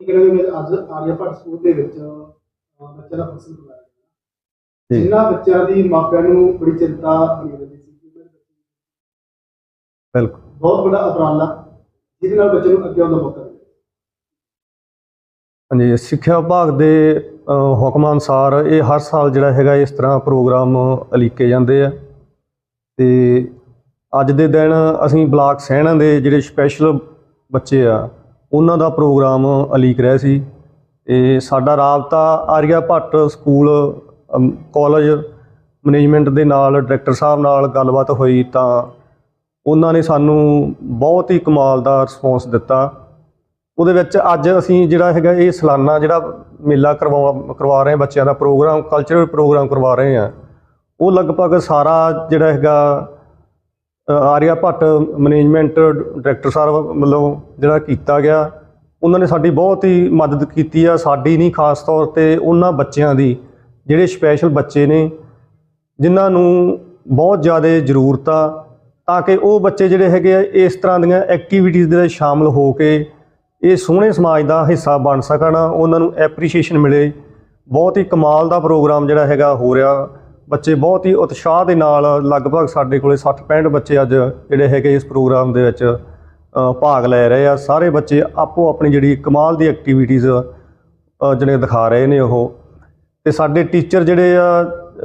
ਕੀ ਕਹਿੰਦੇ ਨੇ ਅੱਜ ਆਰੀਆਪਟ ਸਕੂਲ ਦੇ ਵਿੱਚ ਅਹ, ਬੱਚਿਆਂ ਦਾ ਫੰਕਸ਼ਨ ਕਰਵਾਇਆ ਗਿਆ। ਜੀ। ਜਿਨ੍ਹਾਂ ਬੱਚਿਆਂ ਦੀ ਮਾਪਿਆਂ ਨੂੰ ਬੜੀ ਚਿੰਤਾ ਬਣੀ ਰਹਿੰਦੀ ਸੀ ਕਿ ਮੇਰੇ ਬੱਚੇ ਬਿਲਕੁਲ। ਬਹੁਤ ਵੱਡਾ ਉਪਰਾਲਾ ਜਿਹਦੇ ਨਾਲ ਬੱਚੇ ਨੂੰ ਅੱਗੇ ਆਉਣ ਦਾ ਮੌਕਾ ਮਿਲੇ ਹਾਂਜੀ ਸਿੱਖਿਆ ਵਿਭਾਗ ਦੇ ਹੁਕਮਾਂ ਅਨੁਸਾਰ ਇਹ ਹਰ ਸਾਲ ਜਿਹੜਾ ਹੈਗਾ ਇਸ ਤਰ੍ਹਾਂ ਪ੍ਰੋਗਰਾਮ ਅਲੀਕੇ ਜਾਂਦੇ ਆ। ਤੇ ਅੱਜ ਦੇ ਦਿਨ ਅਸੀਂ ਬਲਾਕ ਸਹਿਣਾ ਦੇ ਜਿਹੜੇ ਸਪੈਸ਼ਲ ਬੱਚੇ ਆ ਉਹਨਾਂ ਦਾ ਪ੍ਰੋਗਰਾਮ ਅਲੀਕ ਰਿਹਾ ਸੀ। ਤੇ ਸਾਡਾ ਰਾਬਤਾ Arya Bhatt school um, college management ਦੇ ਨਾਲ ਡਾਇਰੈਕਟਰ ਸਾਹਿਬ ਨਾਲ ਗੱਲਬਾਤ ਹੋਈ ਤਾਂ ਉਹਨਾਂ ਨੇ ਸਾਨੂੰ ਬਹੁਤ ਹੀ ਕਮਾਲ ਦਾ ਰਿਸਪੌਂਸ ਦਿੱਤਾ। ਉਹਦੇ ਵਿੱਚ ਅੱਜ ਅਸੀਂ ਜਿਹੜਾ ਹੈਗਾ ਇਹ ਸਾਲਾਨਾ ਜਿਹੜਾ ਮੇਲਾ ਕਰਵਾ ਕਰਵਾ ਰਹੇ ਹਾਂ ਬੱਚਿਆਂ ਦਾ ਪ੍ਰੋਗਰਾਮ ਕਲਚਰਲ ਪ੍ਰੋਗਰਾਮ ਕਰਵਾ ਰਹੇ ਹਾਂ ਉਹ ਲਗਭਗ ਸਾਰਾ ਜਿਹੜਾ ਹੈਗਾ ਆਰੀਆ ਭੱਟ ਮੈਨੇਜਮੈਂਟ ਡਾਇਰੈਕਟਰ ਸਾਹਿਬ ਵੱਲੋਂ ਜਿਹੜਾ ਕੀਤਾ ਗਿਆ, ਉਹਨਾਂ ਨੇ ਸਾਡੀ ਬਹੁਤ ਹੀ ਮਦਦ ਕੀਤੀ ਆ, ਸਾਡੀ ਨਹੀਂ ਖਾਸ ਤੌਰ ਤੇ ਉਹਨਾਂ ਬੱਚਿਆਂ ਦੀ, ਜਿਹੜੇ ਸਪੈਸ਼ਲ ਬੱਚੇ ਨੇ, ਜਿਨ੍ਹਾਂ ਨੂੰ ਬਹੁਤ ਜ਼ਿਆਦਾ ਜ਼ਰੂਰਤ ਆ, ਤਾਂ ਕਿ ਉਹ ਬੱਚੇ ਜਿਹੜੇ ਹੈਗੇ ਆ, ਇਸ ਤਰ੍ਹਾਂ ਦੀਆਂ ਐਕਟੀਵਿਟੀਜ਼ ਦੇ ਵਿੱਚ ਸ਼ਾਮਲ ਹੋ ਕੇ ਇਹ ਸੋਹਣੇ ਸਮਾਜ ਦਾ ਹਿੱਸਾ ਬਣ ਸਕਣ, ਉਹਨਾਂ ਨੂੰ ਐਪਰੀਸ਼ੀਏਸ਼ਨ ਮਿਲੇ। ਬਹੁਤ ਹੀ ਕਮਾਲ ਦਾ ਪ੍ਰੋਗਰਾਮ ਜਿਹੜਾ ਹੈਗਾ ਹੋ ਰਿਹਾ। ਬੱਚੇ ਬਹੁਤ ਹੀ ਉਤਸ਼ਾਹ ਦੇ ਨਾਲ ਲਗਭਗ ਸਾਡੇ ਕੋਲੇ 60 65 ਬੱਚੇ ਅੱਜ ਜਿਹੜੇ ਹੈਗੇ ਇਸ ਪ੍ਰੋਗਰਾਮ ਦੇ ਵਿੱਚ ਭਾਗ ਲੈ ਰਹੇ ਆ। ਸਾਰੇ ਬੱਚੇ ਆਪੋ ਆਪਣੀ ਜਿਹੜੀ ਕਮਾਲ ਦੀ ਐਕਟੀਵਿਟੀਜ਼ ਜਿਹੜੇ ਦਿਖਾ ਰਹੇ ਨੇ ਉਹ। ਤੇ ਸਾਡੇ ਟੀਚਰ ਜਿਹੜੇ ਆ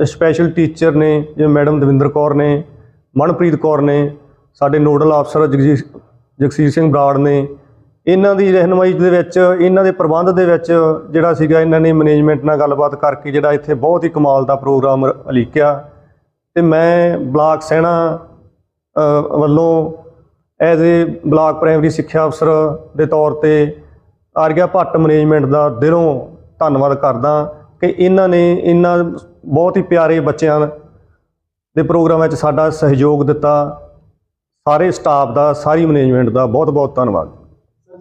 ਸਪੈਸ਼ਲ ਟੀਚਰ ਨੇ, ਜਿਵੇਂ ਮੈਡਮ ਦਵਿੰਦਰ ਕੌਰ ਨੇ, ਮਨਪ੍ਰੀਤ ਕੌਰ ਨੇ, ਸਾਡੇ ਨੋਡਲ ਅਫਸਰ ਜਗਜੀਤ ਜਗਸੀਰ ਸਿੰਘ ਬਰਾੜ ਨੇ ਇਹਨਾਂ ਦੀ ਰਹਿਨਮਾਈ ਦੇ ਵਿੱਚ, ਇਹਨਾਂ ਦੇ ਪ੍ਰਬੰਧ ਦੇ ਵਿੱਚ ਜਿਹੜਾ ਸੀਗਾ ਇਹਨਾਂ ਨੇ ਮੈਨੇਜਮੈਂਟ ਨਾਲ ਗੱਲਬਾਤ ਕਰਕੇ ਜਿਹੜਾ ਇੱਥੇ ਬਹੁਤ ਹੀ ਕਮਾਲ ਦਾ ਪ੍ਰੋਗਰਾਮ ਅਲੀਕਿਆ ਤੇ ਮੈਂ ਬਲਾਕ ਸੈਣਾ ਵੱਲੋਂ ਐਜ਼ ਏ ਬਲਾਕ ਪ੍ਰਾਇਮਰੀ ਸਿੱਖਿਆ ਅਫਸਰ ਦੇ ਤੌਰ ਤੇ ਆਰਗਿਆ ਭੱਟ ਮੈਨੇਜਮੈਂਟ ਦਾ ਦਿਲੋਂ ਧੰਨਵਾਦ ਕਰਦਾ ਕਿ ਇਹਨਾਂ ਨੇ ਇਹਨਾਂ ਬਹੁਤ ਹੀ ਪਿਆਰੇ ਬੱਚਿਆਂ ਦੇ ਪ੍ਰੋਗਰਾਮ ਵਿੱਚ ਸਾਡਾ ਸਹਿਯੋਗ ਦਿੱਤਾ। ਸਾਰੇ ਸਟਾਫ ਦਾ, ਸਾਰੀ ਮੈਨੇਜਮੈਂਟ ਦਾ ਬਹੁਤ ਬਹੁਤ ਧੰਨਵਾਦ।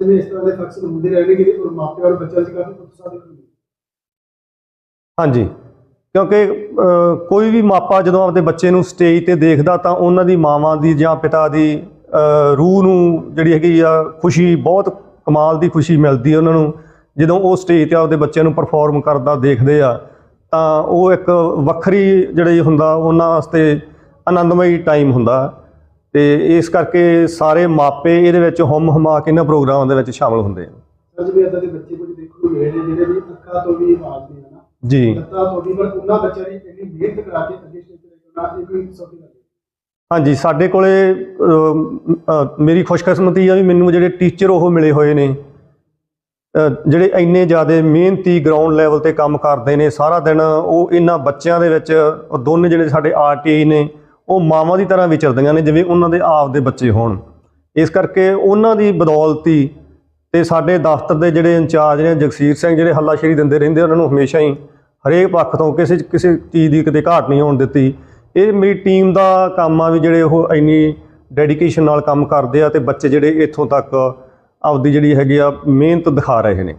ਜਿਵੇਂ ਇਸ ਤਰ੍ਹਾਂ ਦੇ ਫੰਕਸ਼ਨ ਹੁੰਦੇ ਰਹਿਣਗੇ ਔਰ ਮਾਪਿਆਂ ਔਰ ਬੱਚਿਆਂ 'ਚ ਕਾਫੀ ਉਤਸ਼ਾਹ ਦੇਖਣ ਹਾਂਜੀ, ਕਿਉਂਕਿ ਕੋਈ ਵੀ ਮਾਪਾ ਜਦੋਂ ਆਪਦੇ ਬੱਚੇ ਨੂੰ ਸਟੇਜ ਤੇ ਦੇਖਦਾ ਤਾਂ ਉਹਨਾਂ ਦੀ ਮਾਵਾਂ ਦੀ ਜਾਂ ਪਿਤਾ ਦੀ ਰੂਹ ਨੂੰ ਜਿਹੜੀ ਹੈਗੀ ਆ ਖੁਸ਼ੀ, ਬਹੁਤ ਕਮਾਲ ਦੀ ਖੁਸ਼ੀ ਮਿਲਦੀ ਉਹਨਾਂ ਨੂੰ। ਜਦੋਂ ਉਹ ਸਟੇਜ ਤੇ ਆਪਦੇ ਬੱਚਿਆਂ ਨੂੰ ਪਰਫਾਰਮ ਕਰਦਾ, ਦੇਖਦੇ ਆ, ਤਾਂ ਉਹ ਇੱਕ ਵੱਖਰੀ ਜਿਹੜੇ ਹੁੰਦਾ, ਉਹਨਾਂ ਵਾਸਤੇ ਆਨੰਦਮਈ ਟਾਈਮ ਹੁੰਦਾ। ਤੇ ਇਸ ਕਰਕੇ ਸਾਰੇ ਮਾਪੇ ਇਹਦੇ ਵਿੱਚ ਹੁਮ ਹੁਮਾ ਕੇ ਇਹਨਾਂ ਪ੍ਰੋਗਰਾਮਾਂ ਦੇ ਵਿੱਚ ਸ਼ਾਮਲ ਹੁੰਦੇ ਆ। ਸਰ ਜਿਵੇਂ ਇਦਾਂ ਦੇ ਬੱਚੇ ਕੁਝ ਦੇਖਣ ਨੂੰ ਮਿਲੇ ਨੇ ਜਿਹੜੇ ਵੀ ਅੱਖਾਂ ਤੋਂ ਵੀ ਆਵਾਜ਼ ਨਹੀਂ ਆਣਾ ਜੀ। ਲੱਤਾਂ ਤੋਂ ਵੀ ਪਰ ਉਹਨਾਂ ਬੱਚਿਆਂ ਦੀ ਇੰਨੀ ਮਿਹਨਤ ਕਰਾ ਕੇ ਅੱਗੇ ਸਟੇਜ ਤੇ ਲੈਣਾ ਇਹ ਕੋਈ ਸੌਖੀ ਗੱਲ ਨਹੀਂ। ਹਾਂਜੀ ਸਾਡੇ ਕੋਲੇ ਮੇਰੀ ਖੁਸ਼ਕਿਸਮਤੀ ਆ ਵੀ ਮੈਨੂੰ ਜਿਹੜੇ ਟੀਚਰ ਉਹ ਮਿਲੇ ਹੋਏ ਨੇ। ਜਿਹੜੇ ਇੰਨੇ ਜ਼ਿਆਦਾ ਮਿਹਨਤੀ ਗਰਾਊਂਡ ਲੈਵਲ ਤੇ ਕੰਮ ਕਰਦੇ ਨੇ ਸਾਰਾ ਦਿਨ ਉਹ ਇਹਨਾਂ ਬੱਚਿਆਂ ਦੇ ਵਿੱਚ ਦੋਨੇ ਜਿਹੜੇ ਸਾਡੇ ਆਰਟੀਆਈ ਨੇ ਉਹ ਮਾਵਾਂ ਦੀ ਤਰ੍ਹਾਂ ਵਿਚਰਦੀਆਂ ਨੇ ਜਿਵੇਂ ਉਹਨਾਂ ਦੇ ਆਪ ਦੇ ਬੱਚੇ ਹੋਣ। ਇਸ ਕਰਕੇ ਉਹਨਾਂ ਦੀ ਬਦੌਲਤੀ ਤੇ ਸਾਡੇ ਦਫ਼ਤਰ ਦੇ ਜਿਹੜੇ ਇੰਚਾਰਜ ਨੇ ਜਗਸੀਰ ਸਿੰਘ ਜਿਹੜੇ ਹੱਲਾਸ਼ੇਰੀ ਦਿੰਦੇ ਰਹਿੰਦੇ ਉਹਨਾਂ ਨੂੰ ਹਮੇਸ਼ਾ ਹੀ ਹਰੇਕ ਪੱਖ ਤੋਂ ਕਿਸੇ ਕਿਸੇ ਚੀਜ਼ ਦੀ ਕਿਤੇ ਘਾਟ ਨਹੀਂ ਹੋਣ ਦਿੱਤੀ। ਇਹ ਮੇਰੀ ਟੀਮ ਦਾ ਕੰਮ ਆ ਵੀ ਜਿਹੜੇ ਉਹ ਇੰਨੀ ਡੈਡੀਕੇਸ਼ਨ ਨਾਲ ਕੰਮ ਕਰਦੇ ਆ ਤੇ ਬੱਚੇ ਜਿਹੜੇ ਇੱਥੋਂ ਤੱਕ ਆਪਦੀ ਜਿਹੜੀ ਹੈਗੀ ਆ ਮਿਹਨਤ ਦਿਖਾ ਰਹੇ ਨੇ।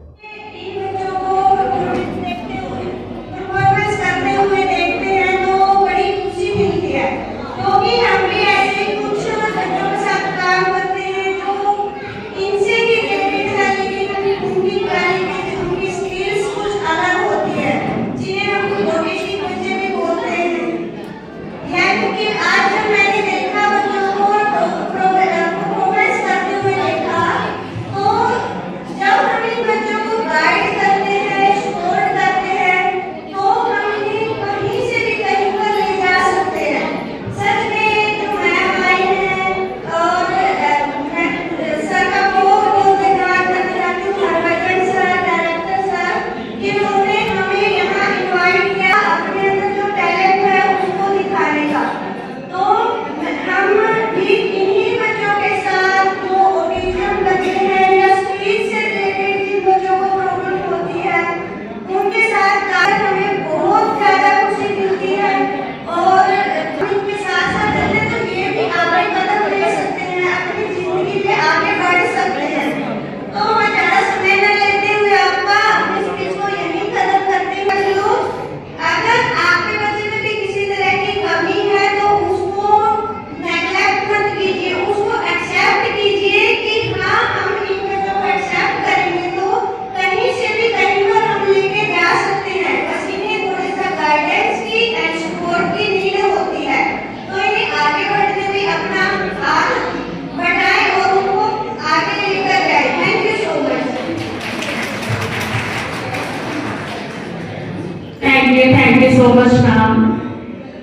ਸੋ ਮਚ ਮੈਮ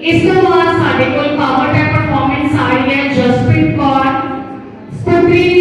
ਇਸ ਤੋਂ ਬਾਅਦ ਸਾਡੇ ਕੋਲ ਪਾਵਰ ਟੈਕ ਪਰਫਾਰਮੈਂਸ ਆ ਰਹੀ ਹੈ ਜਸਪ੍ਰੀਤ ਕੌਰ ਸਤਰੀ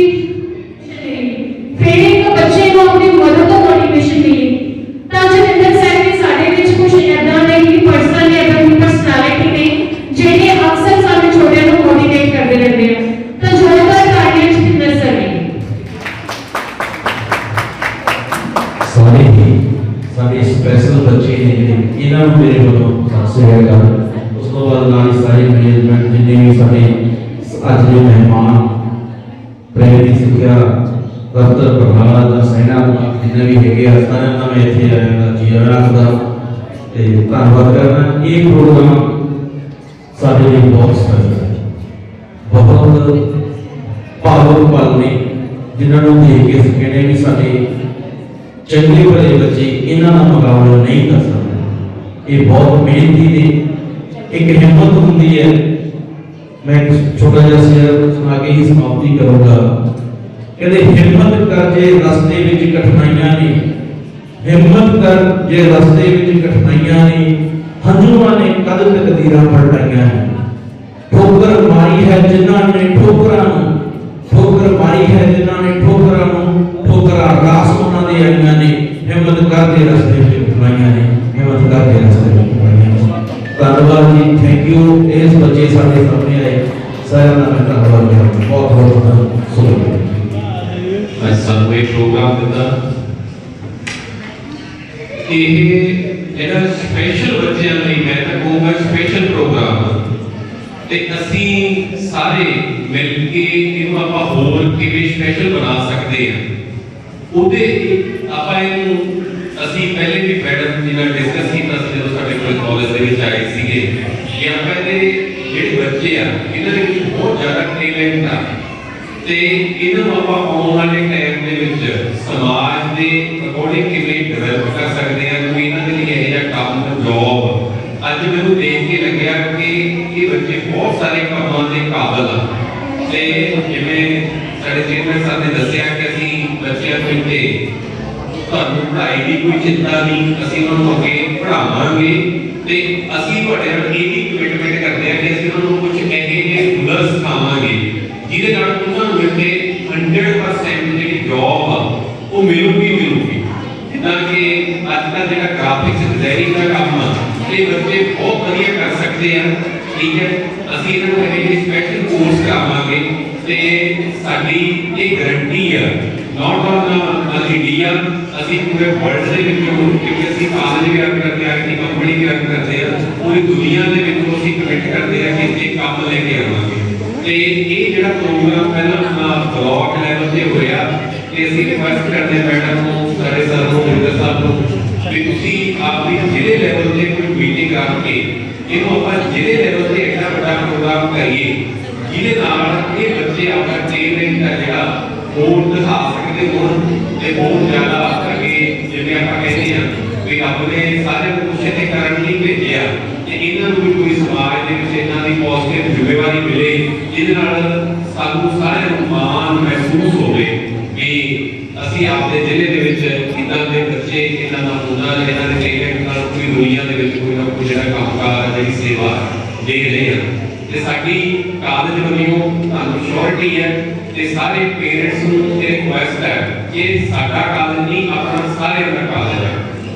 ਹੈਗੇ ਮੈਂ ਇੱਥੇ ਆਇਆ ਦਾ ਜੀ ਆਇਆਂ ਦਾ ਤੇ ਧੰਨਵਾਦ ਕਰਨਾ ਇਹ ਪ੍ਰੋਗਰਾਮ ਸਾਡੇ ਲਈ ਬਹੁਤ ਸਪੈਸ਼ਲ ਹੈ। ਬਹੁਤ ਭਾਵੁਕ ਪਲ ਨੇ, ਜਿਨ੍ਹਾਂ ਨੂੰ ਦੇਖ ਕੇ ਅਸੀਂ ਕਹਿੰਦੇ ਵੀ ਸਾਡੇ ਚੰਗੇ ਭਲੇ ਬੱਚੇ ਇਹਨਾਂ ਦਾ ਮੁਕਾਬਲਾ ਨਹੀਂ ਕਰ ਸਕਦੇ। ਇਹ ਬਹੁਤ ਮਿਹਨਤੀ ਨੇ। ਇੱਕ ਹਿੰਮਤ ਹੁੰਦੀ ਹੈ। ਮੈਂ ਛੋਟਾ ਜਿਹਾ ਸ਼ੇਰ ਸੁਣਾ ਕੇ ਹੀ ਸਮਾਪਤੀ ਕਰੂੰਗਾ। ਕਹਿੰਦੇ, ਹਿੰਮਤ ਕਰ ਜੇ ਰਸਤੇ ਵਿੱਚ ਕਠਿਨਾਈਆਂ ਨੇ ਹਿੰਮਤ ਕਰ, ਜੇ ਰਸਤੇ ਵਿੱਚ ਕਠਿਨਾਈਆਂ ਨੇ, ਹੰਝੂਆਂ ਨੇ ਕਦ ਤਕਦੀਰਾਂ ਪਲਟਾਈਆਂ ਨੇ? ਠੋਕਰ ਮਾਰੀ ਹੈ ਜਿਨ੍ਹਾਂ ਨੇ ਠੋਕਰਾਂ ਨੂੰ, ਠੋਕਰ ਮਾਰੀ ਹੈ ਜਿਨ੍ਹਾਂ ਨੇ ਠੋਕਰਾਂ ਨੂੰ, ਠੋਕਰਾਂ ਰਾਸ ਉਹਨਾਂ ਦੇ ਆਈਆਂ ਨੇ, ਹਿੰਮਤ ਕਰਕੇ ਰਸਤੇ ਵਿੱਚ ਕਮਾਈਆਂ ਨੇ, ਹਿੰਮਤ ਕਰਕੇ ਰਸਤੇ ਵਿੱਚ ਕਮਾਈਆਂ ਨੇ। ਧੰਨਵਾਦ ਜੀ ਥੈਂਕ ਯੂ ਇਸ ਬੱਚੇ ਸਾਡੇ ਸਾਹਮਣੇ ਆਏ। ਸਾਰਿਆਂ ਦਾ ਮੈਂ ਧੰਨਵਾਦ ਕਰਦਾ, ਬਹੁਤ ਬਹੁਤ ਸ਼ੁਕਰੀਆ ਅੱਜ ਸਾਨੂੰ ਇਹ ਪ੍ਰੋਗਰਾਮ ਦਿੱਤਾ। ਇਹ ਇਹਨਾਂ ਸਪੈਸ਼ਲ ਬੱਚਿਆਂ ਲਈ ਮੈਂ ਤਾਂ ਕਹੂੰਗਾ ਸਪੈਸ਼ਲ ਪ੍ਰੋਗਰਾਮ ਤੇ ਅਸੀਂ ਸਾਰੇ ਮਿਲ ਕੇ ਇਹਨੂੰ ਆਪਾਂ ਹੋਰ ਕਿਵੇਂ ਸਪੈਸ਼ਲ ਬਣਾ ਸਕਦੇ ਹਾਂ ਉਹਦੇ ਆਪਾਂ ਇਹਨੂੰ ਅਸੀਂ ਪਹਿਲੇ ਵੀ ਮੈਡਮ ਜੀ ਨਾਲ ਡਿਸਕਸ ਕੀਤਾ ਸੀ, ਜਦੋਂ ਸਾਡੇ ਕੋਲ ਕਾਲਜ ਦੇ ਵਿੱਚ ਆਏ ਸੀਗੇ ਕਿ ਆਪਾਂ ਇਹਦੇ ਜਿਹੜੇ ਬੱਚੇ ਆ, ਇਹਨਾਂ ਦੇ ਵਿੱਚ ਬਹੁਤ ਜ਼ਿਆਦਾ ਟੈਲੈਂਟ ਆ। ਤੇ ਇਹਨਾਂ ਨੂੰ ਆਪਾਂ ਆਉਣ ਵਾਲੇ ਟਾਈਮ ਦੇ ਵਿੱਚ ਸਮਾਜ ਦੇ ਅਕੋਰਡਿੰਗ ਕਿਵੇਂ ਡਿਵੈਲਪ ਕਰ ਅੱਜ ਮੈਨੂੰ ਦੇਖ ਕੇ ਲੱਗਿਆ ਕਿ ਇਹ ਬੱਚੇ ਬਹੁਤ ਸਾਰੇ ਕੰਮਾਂ ਦੇ ਕਾਬਲ ਆ ਤੇ ਜਿਵੇਂ ਸਾਡੇ ਚੇਅਰਮੈਨ ਸਾਹਿਬ ਨੇ ਦੱਸਿਆ ਕਿ ਅਸੀਂ ਬੱਚਿਆਂ ਨੂੰ ਇੱਥੇ ਤੁਹਾਨੂੰ ਪੜ੍ਹਾਈ ਦੀ ਕੋਈ ਚਿੰਤਾ ਨਹੀਂ ਅਸੀਂ ਉਹਨਾਂ ਨੂੰ ਅੱਗੇ ਪੜ੍ਹਾਵਾਂਗੇ ਤੇ ਅਸੀਂ ਤੁਹਾਡੇ ਨਾਲ ਇਹ ਵੀ ਕਮਿਟਮੈਂਟ ਕਰਦੇ ਹਾਂ ਕਿ ਅਸੀਂ ਉਹਨਾਂ ਨੂੰ ਕੁਝ ਇਹੋ ਜਿਹੇ ਹੁਨਰ ਸਿਖਾਵਾਂਗੇ ਜਿਹਦੇ ਨਾਲ ਉਹਨਾਂ ਨੂੰ ਇੱਥੇ 100% ਜਿਹੜੀ ਜੌਬ ਆ ਉਹ ਮਿਲੂਗੀ ਮਿਲੂਗੀ ਜਿੱਦਾਂ ਕਿ ਅੱਜ ਦਾ ਜਿਹੜਾ ਗ੍ਰਾਫਿਕਸ ਡਿਜ਼ਾਈਨਿੰਗ ਦਾ ਕੰਮ ਆ ਇਹ ਬੱਚੇ ਬਹੁਤ ਵਧੀਆ ਕਰ ਸਕਦੇ ਆ, ਠੀਕ ਹੈ? ਅਸੀਂ ਇਹਨਾਂ ਨੂੰ ਇਹ ਸਪੈਸ਼ਲ ਕੋਰਸ ਕਰਾਵਾਂਗੇ ਤੇ ਸਾਡੀ ਇਹ ਗਾਰੰਟੀ ਆ ਨਾਟ ਔਨ ਇੰਡੀਆ ਅਸੀਂ ਪੂਰੇ ਵਰਲਡ ਦੇ ਵਿੱਚ ਕਿਉਂਕਿ ਅਸੀਂ ਕਾਲਜ ਵੀ ਰਨ ਕਰਦੇ ਆ ਕਿ ਕੰਪਨੀ ਵੀ ਰਨ ਕਰਦੇ ਆ, ਪੂਰੀ ਦੁਨੀਆ ਦੇ ਵਿੱਚ ਅਸੀਂ ਕਮਿਟ ਕਰਦੇ ਆ ਕਿ ਇਹ ਕੰਮ ਲੈ ਕੇ ਆਵਾਂਗੇ। ਤੇ ਇਹ ਜਿਹੜਾ ਪ੍ਰੋਗਰਾਮ ਪਹਿਲਾਂ ਆਪਣਾ ਬਲਾਕ ਲੈਵਲ ਤੇ ਹੋਇਆ, ਤੇ ਅਸੀਂ ਰਿਕੁਐਸਟ ਕਰਦੇ ਮੈਡਮ ਨੂੰ ਸਾਡੇ ਸਰ ਨੂੰ ਮਿੰਦਰ ਸਾਹਿਬ ਨੂੰ ਵੀ ਤੁਸੀਂ ਆਪਣੀ ਜ਼ਿਲ੍ਹੇ ਲੈਵਲ ਤੇ ਕੋਈ ਮੀਟਿੰਗ ਕਰਕੇ ਇਹਨੂੰ ਆਪਾਂ ਜ਼ਿਲ੍ਹੇ ਲੈਵਲ ਤੇ ਇੱਕ ਵੱਡਾ ਪ੍ਰੋਗਰਾਮ ਕਰੀਏ, ਜਿਹਦੇ ਨਾਲ ਇਹ ਬੱਚੇ ਆਪਣਾ ਟੈਲੈਂਟ ਦਾ ਜਿਹੜਾ ਹੋਰ ਦਿਖਾ ਸਕਦੇ ਹੋਣ ਤੇ ਬਹੁਤ ਜ਼ਿਆਦਾ ਅੱਗੇ ਜਿਵੇਂ ਆਪਾਂ ਕਹਿੰਦੇ ਆ ਵੀ ਆਪਣੇ ਨੇ ਸਾਰੇ ਨੂੰ ਤੇ ਕਰਨ ਲਈ ਭੇਜਿਆ ਤੇ ਇਹਨਾਂ ਨੂੰ ਵੀ ਕੋਈ ਸਮਾਜ ਦੇ ਵਿੱਚ ਇਹਨਾਂ ਦੀ ਪੋਜ਼ਿਟਿਵ ਜ਼ਿੰਮੇਵਾਰੀ ਮਿਲੇ, ਜਿਹਦੇ ਨਾਲ ਸਾਨੂੰ ਸਾਰਿਆਂ ਨੂੰ ਮਾਣ ਮਹਿਸੂਸ ਹੋਵੇ ਕਿ ਅਸੀਂ ਆਪਦੇ ਜ਼ਿਲ੍ਹੇ ਦੇ ਵਿੱਚ ਇਦਾਂ ਦੇ ਬੱਚੇ, ਇਹਨਾਂ ਦਾ ਹੁਨਰ ਇਹਨਾਂ ਦੇ ਟੈਲੈਂਟ ਨਾਲ ਕੋਈ ਦੁਨੀਆ ਦੇ ਵਿੱਚ ਕੋਈ ਨਾ ਕੋਈ ਜਿਹੜਾ ਕੰਮਕਾਰ ਜਿਹੜੀ ਸੇਵਾ ਦੇ ਰਹੇ ਹਾਂ। ਤੇ ਸਾਡੀ ਕਾਲਜ ਵੱਲੋਂ ਤੁਹਾਨੂੰ ਸ਼ੋਰਟੀ ਹੈ ਤੇ ਸਾਰੇ ਪੇਰੈਂਟਸ ਨੂੰ ਇਹ ਰਿਕੁਐਸਟ ਹੈ ਕਿ ਸਾਡਾ ਕਾਲਜ ਨਹੀਂ, ਆਪਣਾ ਸਾਰਿਆਂ ਦਾ ਕਾਲਜ ਹੈ।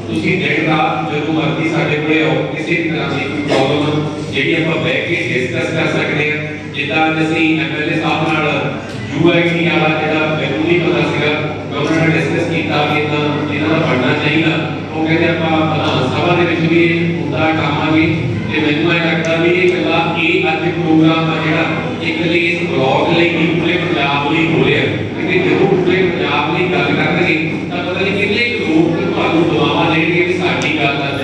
ਤੁਸੀਂ ਦਿਨ ਰਾਤ ਜਦੋਂ ਮਰਜ਼ੀ ਸਾਡੇ ਕੋਲੇ ਆਓ, ਕਿਸੇ ਵੀ ਤਰ੍ਹਾਂ ਦੀ ਕੋਈ ਪ੍ਰੋਬਲਮ ਜਿਹੜੀ ਆਪਾਂ ਬਹਿ ਕੇ ਡਿਸਕਸ ਕਰ ਸਕਦੇ ਹਾਂ। ਜਿੱਦਾਂ ਅੱਜ ਅਸੀਂ ਐਮਐਲਏ ਸਾਹਿਬ ਨਾਲ ਯੂਆਈਟੀ ਵਾਲਾ ਜਿਹੜਾ ਮੈਨੂੰ ਨਹੀਂ ਪਤਾ ਸੀਗਾ ਮੈਂ ਉਹਨਾਂ ਨਾਲ ਡਿਸਕਸ ਕੀਤਾ ਕਿ ਤਾਂ ਇਹਨਾਂ ਦਾ ਬਣਨਾ ਚਾਹੀਦਾ ਉਹ ਕਹਿੰਦੇ ਆਪਾਂ ਵਿਧਾਨ ਸਭਾ ਦੇ ਵਿੱਚ ਵੀ ਇਹ ਮੁੱਦਾ ਟਾਵਾਂਗੇ ਤੇ ਮੈਨੂੰ ਇਹ ਲੱਗਦਾ ਵੀ ਇਹ ਗੱਲਾਂ ਇਹ ਅੱਜ ਪ੍ਰੋਗਰਾਮ ਆ, ਜਿਹੜਾ ਇੱਕ ਲਈ ਇਸ ਬਲੌਗ ਲਈ ਨਹੀਂ ਪੂਰੇ ਪੰਜਾਬ ਲਈ ਹੋ ਰਿਹਾ ਕਿਉਂਕਿ ਜਦੋਂ ਪੂਰੇ ਪੰਜਾਬ ਲਈ ਗੱਲ ਕਰਨਗੇ ਤਾਂ ਪਤਾ ਨਹੀਂ ਕਿੰਨੇ ਕੁ ਲੋਕ ਤੁਹਾਨੂੰ ਦੁਆਵਾਂ ਦੇਣਗੇ ਕਿ ਸਾਡੀ ਗੱਲ ਅੱਜ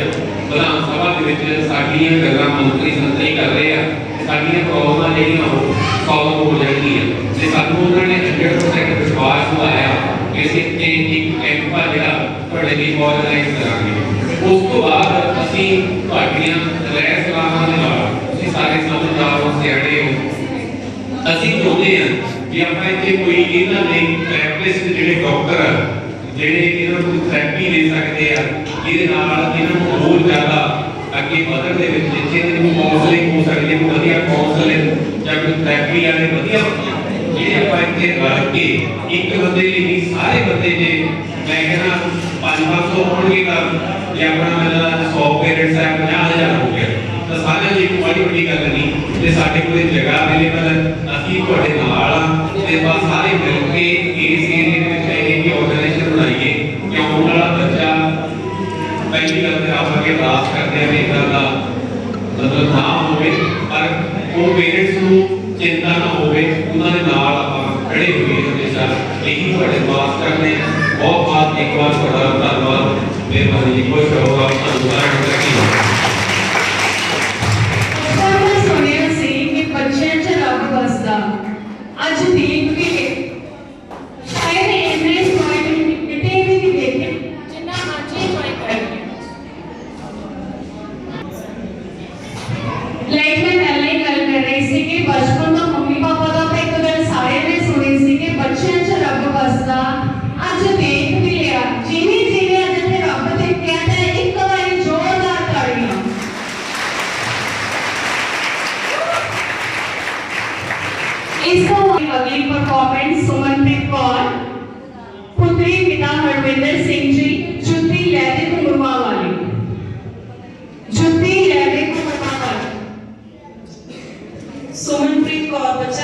ਵਿਧਾਨ ਸਭਾ ਦੇ ਵਿੱਚ ਸਾਡੀਆਂ ਗੱਲਾਂ ਮੰਤਰੀ ਸੰਤਰੀ ਕਰ ਰਹੇ ਆ, ਸਾਡੀਆਂ ਪ੍ਰੋਬਲਮਾਂ ਜਿਹੜੀਆਂ ਉਹ ਸੋਲਵ ਹੋ ਜਾਣਗੀਆਂ। ਤੇ ਸਾਨੂੰ ਉਹਨਾਂ ਨੇ 100% ਵਿਸ਼ਵਾਸ ਦਿਵਾਇਆ। ਕਿ ਤੇ ਇੱਕ ਕੈਂਪ ਜਿਹੜਾ ਤੁਹਾਡੇ ਲਈ ਆਰਗੇਨਾਈਜ਼ ਕਰਾਂਗੇ ਉਸ ਤੋਂ ਬਾਅਦ ਅਸੀਂ ਤੁਹਾਡੀਆਂ ਰਹਿ ਸਲਾਹਾਂ ਦੇ ਨਾਲ ਤੁਸੀਂ ਸਾਰੇ ਸਮਝਦਾਰ ਹੋ ਸਿਆਣੇ ਹੋ ਅਸੀਂ ਚਾਹੁੰਦੇ ਹਾਂ ਕਿ ਆਪਾਂ ਇੱਥੇ ਕੋਈ ਇਹਨਾਂ ਦੇ ਥੈਰੇਪਿਸਟ ਜਿਹੜੇ ਡਾਕਟਰ ਆ ਜਿਹੜੇ ਇਹਨਾਂ ਨੂੰ ਥੈਰੇਪੀ ਦੇ ਸਕਦੇ ਆ ਜਿਹਦੇ ਨਾਲ ਇਹਨਾਂ ਨੂੰ ਹੋਰ ਜ਼ਿਆਦਾ ਅੱਗੇ ਵਧਣ ਦੇ ਵਿੱਚ ਜਿੱਥੇ ਦੀ ਕਾਉਂਸਲਿੰਗ ਹੋ ਸਕਦੀ ਹੈ ਵਧੀਆ ਕਾਉਂਸਲਿੰਗ ਜਾਂ ਕੋਈ ਥੈਰੇਪੀ ਵਾਲੇ ਵਧੀਆ ਜਿਹੜੇ ਆਪਾਂ ਇੱਥੇ ਰਲ ਕੇ ਇੱਕ ਬੰਦੇ ਲਈ ਨਹੀਂ ਸਾਰੇ ਬੰਦੇ ਜੇ ਮੈਂ ਕਹਿੰਦਾ 5-500 ਹੋਣਗੇ ਤਾਂ ਜੇ ਆਪਣਾ ਮੇਰਾ 100 ਪੇਰੈਂਟਸ ਹੈ 50000 ਹੋ ਗਿਆ ਤਾਂ ਸਾਰਿਆਂ ਲਈ ਕੋਈ ਬੜੀ ਵੱਡੀ ਗੱਲ ਨਹੀਂ ਤੇ ਸਾਡੇ ਕੋਲ ਇਹ ਜਗ੍ਹਾ ਅਵੇਲੇਬਲ ਹੈ ਅਸੀਂ ਤੁਹਾਡੇ ਨਾਲ ਆ ਤੇ ਬਸ ਸਾਰੇ ਮਿਲ ਕੇ ਇਸ ਏਰੀਏ ਦੇ ਵਿੱਚ ਇਹ ਕਿ ਆਰਗੇਨਾਈਜੇਸ਼ਨ ਬਣਾਈਏ ਕਿ ਆਉਣ ਵਾਲਾ ਬੱਚਾ ਪਹਿਲੀ ਗੱਲ ਤੇ ਆਪਾਂ ਕੇ ਅਰਦਾਸ ਕਰਦੇ ਆ ਕਿ ਇਦਾਂ ਦਾ ਮਤਲਬ ਨਾ ਹੋਵੇ ਪਰ ਉਹ ਪੇਰੈਂਟਸ ਨੂੰ ਚਿੰਤਾ ਨਾ ਹੋਵੇ, ਉਹਨਾਂ ਦੇ ਨਾਲ ਆਪਾਂ ਖੜੇ ਹੋਈਏ ਹਮੇਸ਼ਾ। ਇਹੀ ਤੁਹਾਡੇ ਵਾਸਤੇ ਕਰਦੇ ਬਹੁਤ ਬਹੁਤ ਇੱਕ ਵਾਰ ਤੁਹਾਡਾ ਧੰਨਵਾਦ। ਮਿਹਰਬਾਨੀ। इसको अगली परफॉर्मेंस सुमनप्रीत कौर पुत्री पिता हरविंदर सिंह जी जुत्ती लहरे कुमरवा वाली जुत्ती लहरे कुमरवा वाली सुमनप्रीत कौर बच्चे